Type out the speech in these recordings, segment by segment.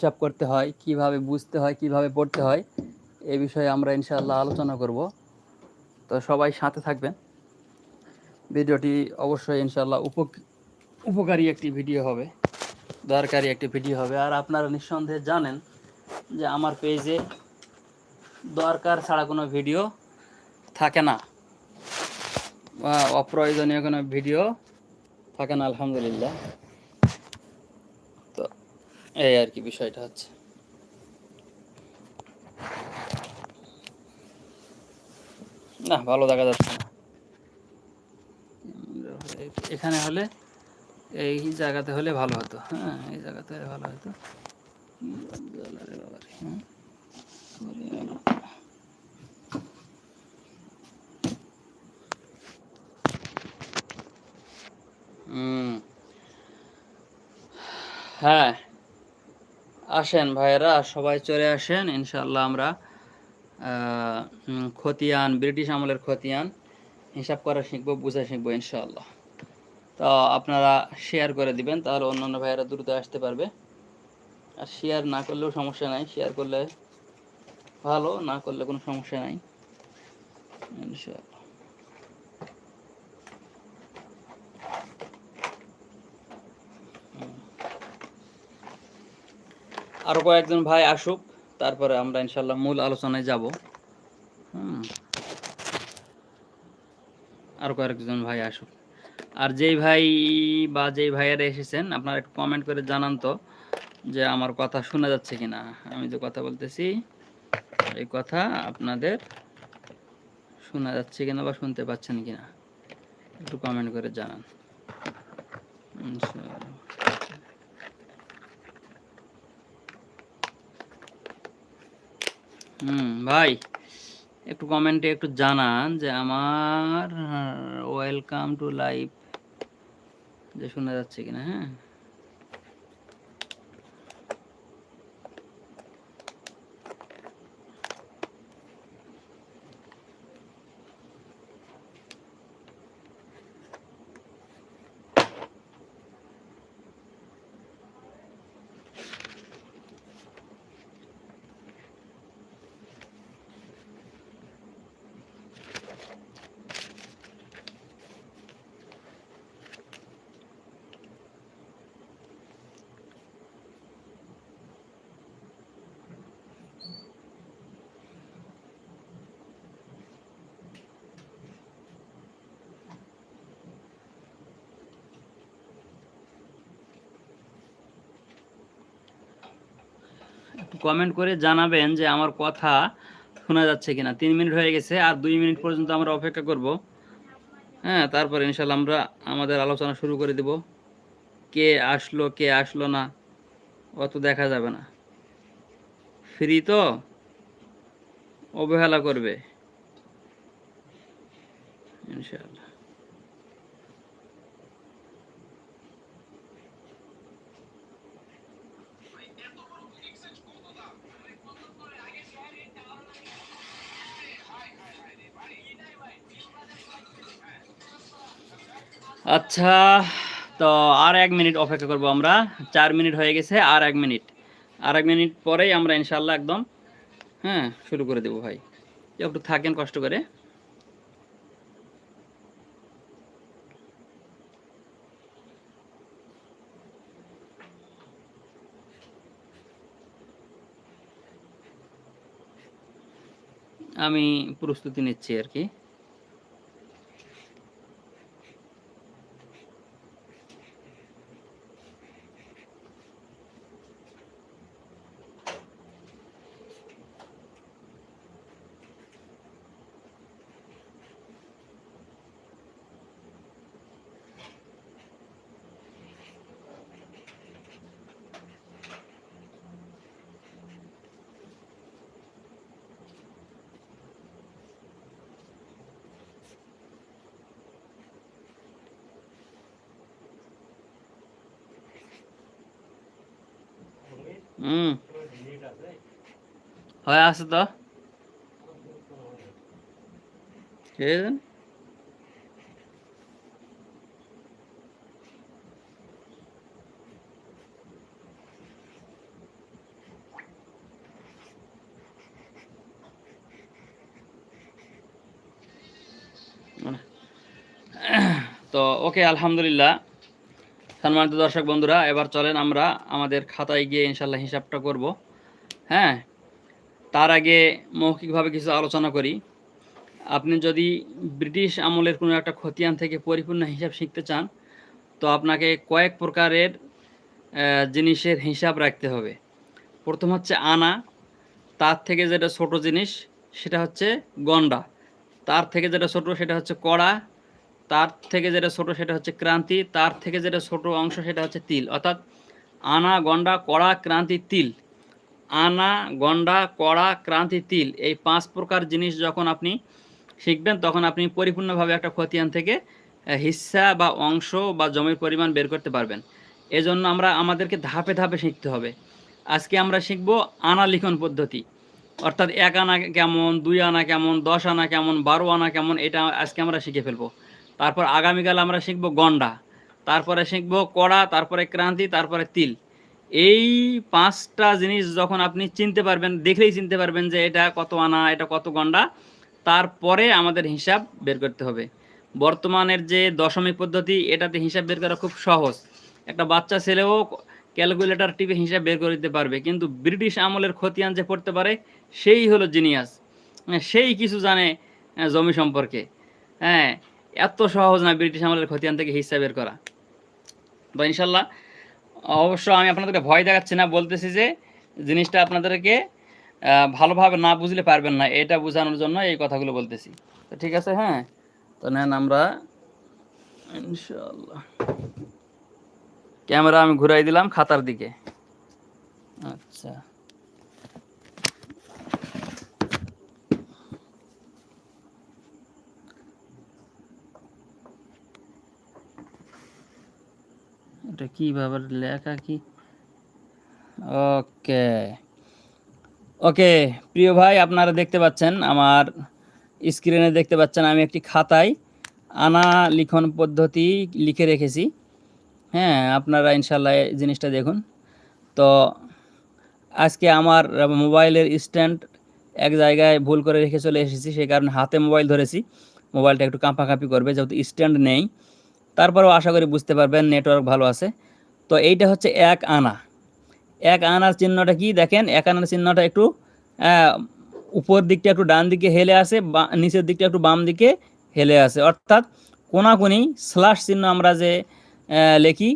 হিসাব করতে হয়, কীভাবে বুঝতে হয়, কীভাবে পড়তে হয়, এ বিষয়ে আমরা ইনশাআল্লাহ আলোচনা করব। তো সবাই সাথে থাকবেন। ভিডিওটি অবশ্যই ইনশাআল্লাহ উপক, উপকারী একটি ভিডিও হবে, দরকারি একটি ভিডিও হবে। আর আপনারা নিঃসন্দেহে জানেন যে আমার পেজে দরকার ছাড়া কোনো ভিডিও থাকে না। বা অপ্রয়োজনীয় কোনো ভিডিও থাকে না, আলহামদুলিল্লাহ। এই আর কি বিষয়টা হচ্ছে। না ভালো দেখা যাচ্ছে না। এখানে হলে এই জায়গাতে হলে ভালো হতো হ্যাঁ এই জায়গাতে হলে ভালো হতো। হ্যাঁ? আসেন ভাইয়েরা, সবাই চলে আসেন ইনশাল্লাহ আমরা খতিয়ান, ব্রিটিশ আমলের খতিয়ান, হিসাব করা শিখব, বুঝা শিখব ইনশাল্লাহ তো আপনারা শেয়ার করে দিবেন, তাহলে অন্যান্য ভাইয়েরা দ্রুত আসতে পারবে। আর শেয়ার না করলেও সমস্যা নাই শেয়ার করলে ভালো, না করলে কোনো সমস্যা নাই ইনশাল্লাহ আরও কয়েকজন ভাই আসুক, তারপরে আমরা ইনশাল্লাহ মূল আলোচনায় যাব। হুম। আরও কয়েকজন ভাই আসুক। আর যেই ভাই বা যেই ভাইয়ারা এসেছেন, আপনারা একটু কমেন্ট করে জানান তো যে আমার কথা শোনা যাচ্ছে কিনা। আমি যে কথা বলতেছি, এই কথা আপনাদের শোনা যাচ্ছে কিনা বা শুনতে পাচ্ছেন কিনা, একটু কমেন্ট করে জানান। হুম, ভাই, একটু কমেন্টে একটু জানান যে আমার ওয়েলকাম টু লাইফ যে শোনা যাচ্ছে কিনা হ্যাঁ? একটু কমেন্ট করে জানাবেন যে আমার কথা শোনা যাচ্ছে কিনা। তিন মিনিট হয়ে গেছে, আর দুই মিনিট পর্যন্ত আমরা অপেক্ষা করব। হ্যাঁ তারপরে ইনশাল্লাহ আমরা আমাদের আলোচনা শুরু করে দেব। কে আসলো কে আসলো না, অত দেখা যাবে না। ফ্রি তো? অবহেলা করবে। ইনশাল্লাহ আচ্ছা তো আর এক মিনিট অপেক্ষা করব আমরা। চার মিনিট হয়ে গেছে, আর এক মিনিট। আর এক মিনিট পরেই আমরা ইনশাল্লাহ একদম হ্যাঁ শুরু করে দেবো ভাই। একটু থাকেন কষ্ট করে। আমি প্রস্তুতি নিচ্ছি আর কি। হুম হয়ে আছে তো কে জানেন তো ওকে আলহামদুলিল্লাহ সম্মানিত দর্শক বন্ধুরা, এবার চলেন আমরা আমাদের খাতায় গিয়ে ইনশাল্লাহ হিসাবটা করব। হ্যাঁ তার আগে মৌখিকভাবে কিছু আলোচনা করি। আপনি যদি ব্রিটিশ আমলের কোনো একটা খতিয়ান থেকে পরিপূর্ণ হিসাব শিখতে চান, তো আপনাকে কয়েক প্রকারের জিনিসের হিসাব রাখতে হবে। প্রথম হচ্ছে আনা, তার থেকে যেটা ছোট জিনিস সেটা হচ্ছে গন্ডা, তার থেকে যেটা ছোট সেটা হচ্ছে কড়া তার থেকে যেটা ছোট সেটা হচ্ছে ক্রান্তি, তার থেকে যেটা ছোট অংশ সেটা হচ্ছে তিল। অর্থাৎ আনা, গন্ডা, কড়া, ক্রান্তি, তিল। আনা, গন্ডা, কড়া, ক্রান্তি, তিল এই পাঁচ প্রকার জিনিস যখন আপনি শিখবেন, তখন আপনি পরিপূর্ণভাবে একটা খতিয়ান থেকে হিস্সা বা অংশ বা জমির পরিমাণ বের করতে পারবেন। এজন্য আমরা আমাদেরকে ধাপে ধাপে শিখতে হবে। আজকে আমরা শিখব আনা লিখন পদ্ধতি। অর্থাৎ এক আনা কেমন, দুই আনা কেমন, দশ আনা কেমন, বারো আনা কেমন, এটা আজকে আমরা শিখে ফেলব। তারপর আগামীকাল আমরা শিখব গন্ডা, তারপরে শিখব কড়া, তারপরে ক্রান্তি, তারপরে তিল। এই পাঁচটা জিনিস যখন আপনি চিনতে পারবেন, দেখলেই চিনতে পারবেন যে এটা কত আনা, এটা কত গন্ডা, তারপরে আমাদের হিসাব বের করতে হবে। বর্তমানের যে দশমিক পদ্ধতি, এটাতে হিসাব বের করা খুব সহজ। একটা বাচ্চা ছেলেও ক্যালকুলেটর টিপে হিসাব বের করে দিতে পারবে, কিন্তু ব্রিটিশ আমলের খতিয়ান যে পড়তে পারে, সেই হলো জিনিয়াস। সেই কিছু জানে জমি সম্পর্কে। হ্যাঁ এত সহজ না ব্রিটিশ আমলের খতিয়ান থেকে হিসাব বের করা। তো ইনশাল্লাহ, অবশ্য আমি আপনাদেরকে ভয় দেখাচ্ছি না, বলতেছি যে জিনিসটা আপনাদেরকে ভালোভাবে না বুঝলে পারবেন না, এটা বোঝানোর জন্য এই কথাগুলো বলতেছি। তো ঠিক আছে হ্যাঁ? তো নেন আমরা, ইনশাল্লাহ। ক্যামেরা আমি ঘুরাই দিলাম খাতার দিকে। আচ্ছা। এটা কীভাবে লেখা কি? ওকে। ওকে, প্রিয় ভাই, আপনারা দেখতে পাচ্ছেন, আমার স্ক্রিনে দেখতে পাচ্ছেন আমি একটি খাতায় আনা লিখন পদ্ধতি লিখে রেখেছি। হ্যাঁ আপনারা ইনশাল্লাহ জিনিসটা দেখুন। তো আজকে আমার মোবাইলের স্ট্যান্ড এক জায়গায় ভুল করে রেখে চলে এসেছি, সেই কারণে হাতে মোবাইল ধরেছি। মোবাইলটা একটু কাঁপাকাঁপি করবে, যেহেতু স্ট্যান্ড নেই। তারপরেও আশা করি বুঝতে পারবেন নেটওয়ার্ক ভালো আছে। তো এইটা হচ্ছে এক আনা। এক আনার চিহ্নটা কি দেখেন? এক আনার চিহ্নটা একটু উপর দিকটা একটু ডান দিকে হেলে আসে বা নিচের দিকটা একটু বাম দিকে হেলে আসে অর্থাৎ কোনাকুনি স্লাশ চিহ্ন আমরা যে লিখি,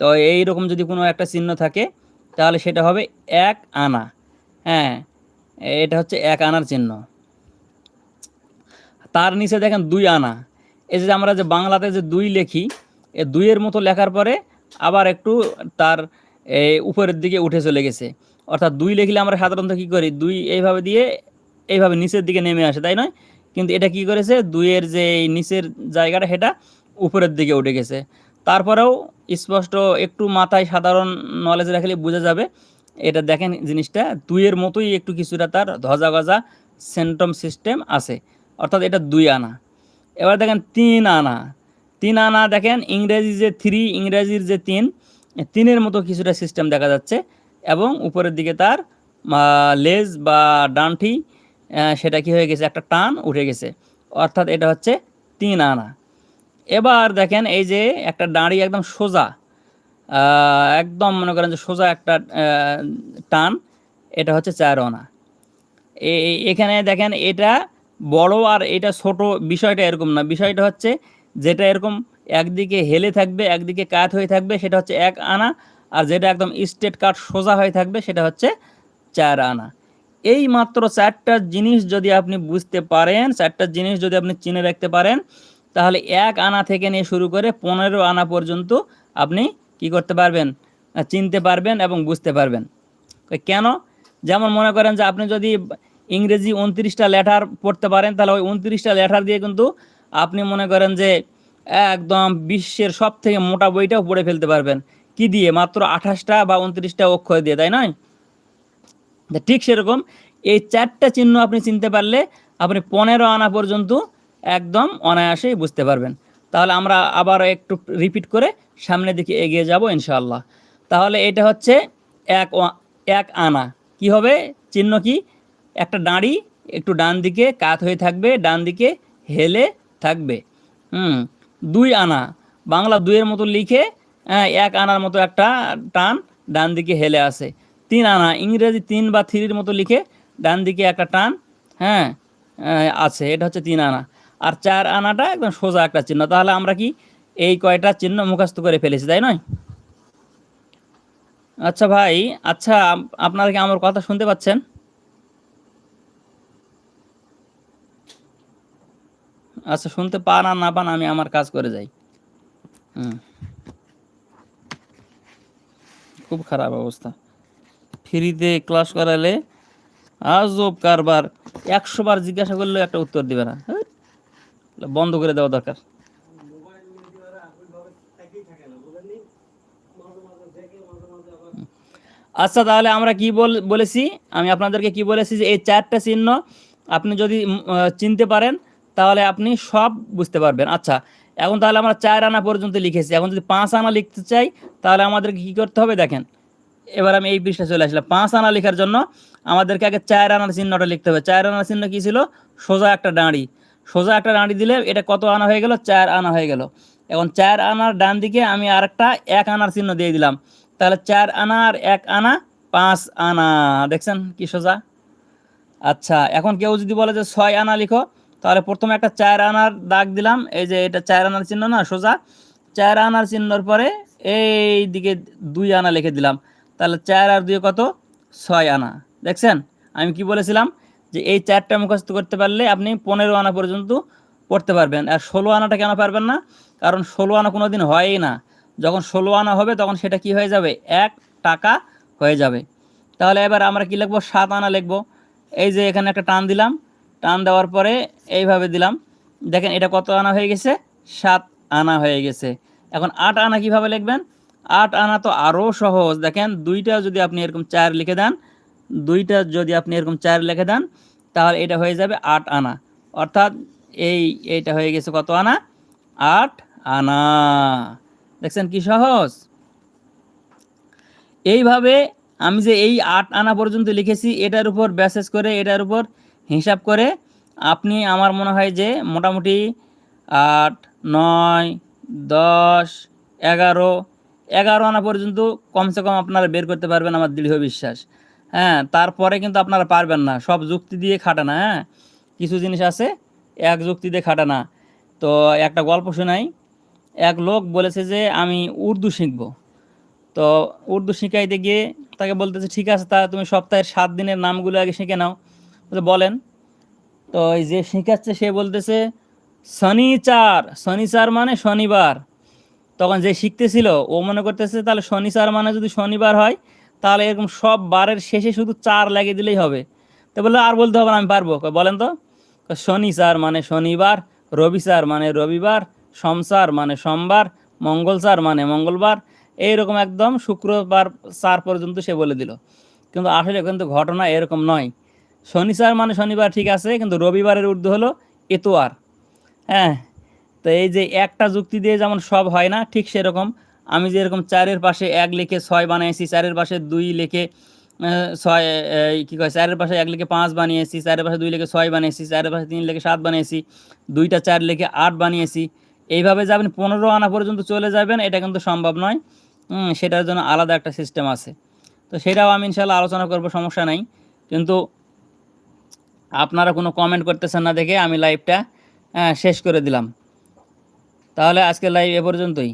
তো এই রকম যদি কোনো একটা চিহ্ন থাকে, তাহলে সেটা হবে এক আনা। হ্যাঁ এটা হচ্ছে এক আনার চিহ্ন। তার নিচে দেখেন দুই আনা। এই যে আমরা যে বাংলাতে যে দুই লেখি, এ দুইয়ের মতো লেখার পরে আবার একটু তার উপরের দিকে উঠে চলে গেছে। অর্থাৎ দুই লিখলে আমরা সাধারণত কী করি, দুই এইভাবে দিয়ে এইভাবে নিচের দিকে নেমে আসে, তাই নয়? কিন্তু এটা কি করেছে, দুইয়ের যে নিচের জায়গাটা, সেটা উপরের দিকে উঠে গেছে। তারপরেও স্পষ্ট একটু মাথায় সাধারণ নলেজ রাখলে বোঝা যাবে। এটা দেখেন জিনিসটা, দুইয়ের মতোই একটু কিছুটা তার ধজা গজা সেন্টম সিস্টেম আছে। অর্থাৎ এটা দুই আনা। এবার দেখেন তিন আনা। তিন আনা দেখেন, ইংরেজি যে থ্রি ইংরেজির যে তিন তিনের মতো কিছুটা সিস্টেম দেখা যাচ্ছে এবং উপরের দিকে তার লেজ বা ডানটি সেটা কি হয়ে গেছে? একটা টান উঠে গেছে। অর্থাৎ এটা হচ্ছে তিন আনা। এবার দেখেন এই যে একটা দাঁড়ি একদম সোজা একদম মনে করেন যে সোজা একটা টান, এটা হচ্ছে চার আনা। এখানে দেখেন এটা বড় আর এটা ছোট বিষয়টা এরকম না। বিষয়টা হচ্ছে যেটা এরকম একদিকে হেলে থাকবে, একদিকে কাত হয়ে থাকবে, সেটা হচ্ছে এক আনা, আর যেটা একদম স্টেট কাট সোজা হয়ে থাকবে, সেটা হচ্ছে চার আনা। এই মাত্র চারটা জিনিস যদি আপনি বুঝতে পারেন, চারটা জিনিস যদি আপনি চিনে রাখতে পারেন, তাহলে এক আনা থেকে নিয়ে শুরু করে পনেরো আনা পর্যন্ত আপনি কি করতে পারবেন? চিনতে পারবেন এবং বুঝতে পারবেন। কেন? যেমন মনে করেন যে আপনি যদি ইংরেজি উনত্রিশটা লেটার পড়তে পারেন, তাহলে ওই উনত্রিশটা লেটার দিয়ে কিন্তু আপনি মনে করেন যে একদম বিশ্বের সব থেকে মোটা বইটাও পড়ে ফেলতে পারবেন। কি দিয়ে? মাত্র আঠাশটা বা উনত্রিশটা অক্ষর দিয়ে, তাই নয়? ঠিক সেরকম, এই চারটা চিহ্ন আপনি চিনতে পারলে আপনি পনেরো আনা পর্যন্ত একদম অনায়াসেই বুঝতে পারবেন। তাহলে আমরা আবার একটু রিপিট করে সামনের দিকে এগিয়ে যাব ইনশাল্লাহ তাহলে এটা হচ্ছে এক এক আনা। কি হবে? চিহ্ন কি? একটা দাঁড়ি একটু ডান দিকে কাত হয়ে থাকবে ডান দিকে হেলে থাকবে। হুম দুই আনা। বাংলা দুইয়ের মতো লিখে হ্যাঁ, এক আনার মতো একটা টান ডান দিকে হেলে আসে তিন আনা ইংরেজি তিন বা থ্রির মতো লিখে ডান দিকে একটা টান হ্যাঁ আছে। এটা হচ্ছে তিন আনা। আর চার আনাটা একদম সোজা একটা চিহ্ন। তাহলে আমরা কি এই কয়টা চিহ্ন মুখস্থ করে ফেলেছি তাই নয়? আচ্ছা ভাই আচ্ছা আপনারা কি আমার কথা শুনতে পাচ্ছেন? আচ্ছা শুনতে পান আর না পান, আমি আমার কাজ করে যাই। হুম। খুব খারাপ অবস্থা। ফ্রিতে ক্লাস করালে আজব কারবার। একশো বার জিজ্ঞাসা করলেও একটা উত্তর দিবে না। বন্ধ করে দেওয়া দরকার। আচ্ছা তাহলে আমরা কি বল, বলেছি? আমি আপনাদেরকে কি বলেছি যে এই চারটা চিহ্ন আপনি যদি চিনতে পারেন তাহলে আপনি সব বুঝতে পারবেন। আচ্ছা এখন তাহলে আমরা চার আনা পর্যন্ত লিখেছি। এখন যদি পাঁচ আনা লিখতে চাই, তাহলে আমাদেরকে কি করতে হবে দেখেন। এবার আমি এই পৃষ্ঠা চলে আসলাম। পাঁচ আনা লেখার জন্য আমাদেরকে আগে চার আনার চিহ্নটা লিখতে হবে। চার আনার চিহ্ন কি ছিল? সোজা একটা ডাঁড়ি। সোজা একটা দাঁড়ি দিলে এটা কত আনা হয়ে গেল? চার আনা হয়ে গেল। এখন চার আনার ডান দিকে আমি আরেকটা এক আনার চিহ্ন দিয়ে দিলাম। তাহলে চার আনা আর এক আনা পাঁচ আনা। দেখছেন কি সোজা? আচ্ছা এখন কেউ যদি বলে যে ছয় আনা লিখো তাহলে প্রথমে একটা চার আনার দাগ দিলাম। এই যে এটা চার আনার চিহ্ন না, সোজা। চার আনার চিহ্নর পরে এই দিকে দুই আনা লিখে দিলাম। তাহলে চার আর দুই কত? ছয় আনা। দেখছেন? আমি কি বলেছিলাম? যে এই চারটা মুখস্থ করতে পারলে আপনি পনেরো আনা পর্যন্ত পড়তে পারবেন। আর ষোলো আনাটা কেন পারবেন না? কারণ ষোলো আনা কোনো দিন হয়ই না। যখন ষোলো আনা হবে, তখন সেটা কি হয়ে যাবে? এক টাকা হয়ে যাবে। তাহলে এবার আমরা কি লিখব? সাত আনা লিখব। এই যে এখানে একটা টান দিলাম। টান দেওয়ার পরে এইভাবে দিলাম। দেখেন এটা কত আনা হয়ে গেছে? সাত আনা হয়ে গেছে। এখন আট আনা কীভাবে লিখবেন? আট আনা তো আরও সহজ। দেখেন দুইটা যদি আপনি এরকম চার লিখে দেন, দুইটা যদি আপনি এরকম চার লিখে দেন, তাহলে এটা হয়ে যাবে আট আনা। অর্থাৎ এই, এইটা হয়ে গেছে কত আনা? আট আনা। দেখছেন কি সহজ? এইভাবে আমি যে এই আট আনা পর্যন্ত লিখেছি, এটার উপর ব্যাসেস করে, এটার উপর হিসাব করে আপনি আমার মনে হয় যে মোটামুটি আট, নয়, দশ, এগারো এগারো আনা পর্যন্ত কমসে কম আপনারা বের করতে পারবেন আমার দৃঢ় বিশ্বাস। হ্যাঁ তারপরে কিন্তু আপনারা পারবেন না। সব যুক্তি দিয়ে খাটে না হ্যাঁ? কিছু জিনিস আছে, এক যুক্তি দিয়ে খাটে না। তো একটা গল্প শোনাই। এক লোক বলেছে যে, আমি উর্দু শিখব। তো উর্দু শিখাইতে গিয়ে তাকে বলতেছে, ঠিক আছে, তা তুমি সপ্তাহের সাত দিনের নামগুলো আগে শিখে নাও। বলেন। তো এই যে শিখাচ্ছে, সে বলতেছে, শনিচার। শনিচার মানে শনিবার। তখন যে শিখতেছিল, ও মনে করতেছে, তাহলে শনিচার মানে যদি শনিবার হয়, তাহলে এরকম সব বারের শেষে শুধু চার লাগিয়ে দিলেই হবে। তো বলল, আর বলতে হবে না, আমি পারব। বলেন তো। শনিচার মানে শনিবার রবি রবিচার মানে রবিবার, সোমচার মানে সোমবার মঙ্গল মঙ্গলচার মানে মঙ্গলবার। এইরকম একদম শুক্রবার চার পর্যন্ত সে বলে দিল। কিন্তু আসলে কিন্তু ঘটনা এরকম নয়। শনিচার মানে শনিবার ঠিক আছে, কিন্তু রবিবারের উর্দু হলো এতোয়ার। হ্যাঁ তো এই যে একটা যুক্তি দিয়ে যেমন সব হয় না, ঠিক সেরকম। আমি যে এরকম চারের পাশে এক লিখে ছয় বানিয়েছি, চারের পাশে দুই লিখে ছয় কী কয়, চারের পাশে এক লিখে পাঁচ বানিয়েছি, চারের পাশে দুই লিখে ছয় বানিয়েছি, চারের পাশে তিন লিখে সাত বানিয়েছি, দুইটা চার লিখে আট বানিয়েছি। এইভাবে যাবেন, পনেরো আনা পর্যন্ত চলে যাবেন, এটা কিন্তু সম্ভব নয়। সেটার জন্য আলাদা একটা সিস্টেম আছে। তো সেটাও আমি ইনশাল্লাহ আলোচনা করব, সমস্যা নাই। কিন্তু আপনারা কোনো কমেন্ট করতেছেন না দেখে আমি লাইভটা শেষ করে দিলাম। তাহলে আজকে লাইভ এ পর্যন্তই।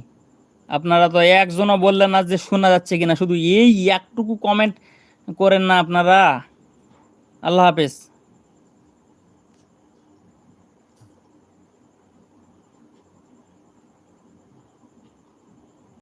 আপনারা তো একজনও বললেন না যে শোনা যাচ্ছে কিনা, শুধু এই একটুকু কমেন্ট করেন না আপনারা। আল্লাহ হাফেজ।